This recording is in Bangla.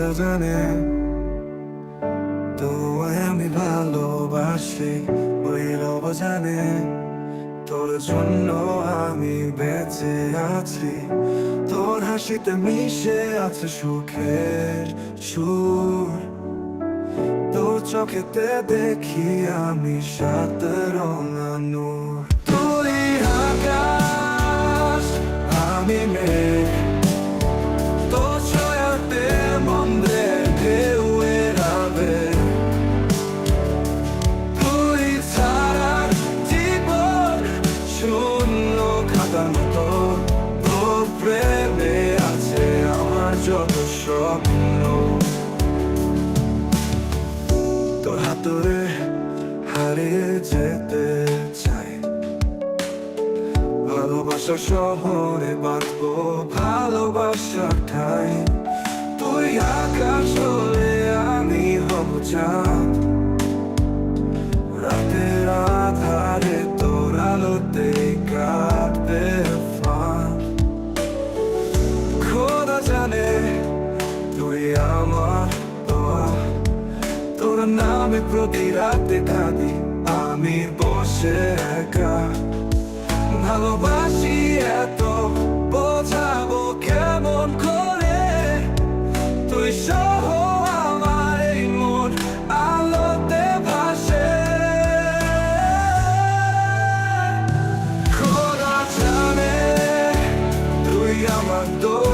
জানে তোমায় আমি ভালোবাসি ওই রব জানে তোর জন্য আমি বেঁচে আছি তোর হাসিতে মিশে আছে সুখের সুর তোর চোখেতে দেখি আমি সাত রঙা আমার যত স্বপ্ন তোর হাতরে হারিয়ে যেতে চাই। ভালোবাসা শহরে বাঁধবো ভালোবাসা ঠাই তুই আকাশ হলে আমি হব চাঁদ আমি প্রতি রাতে কাঁদি আমি বসে একা। ভালোবাসি এত, বোঝাবো কেমন করে? তুই সহ আমার এই মন আলোতে ভাসে। খোলা জানে তুই আমার দোষ।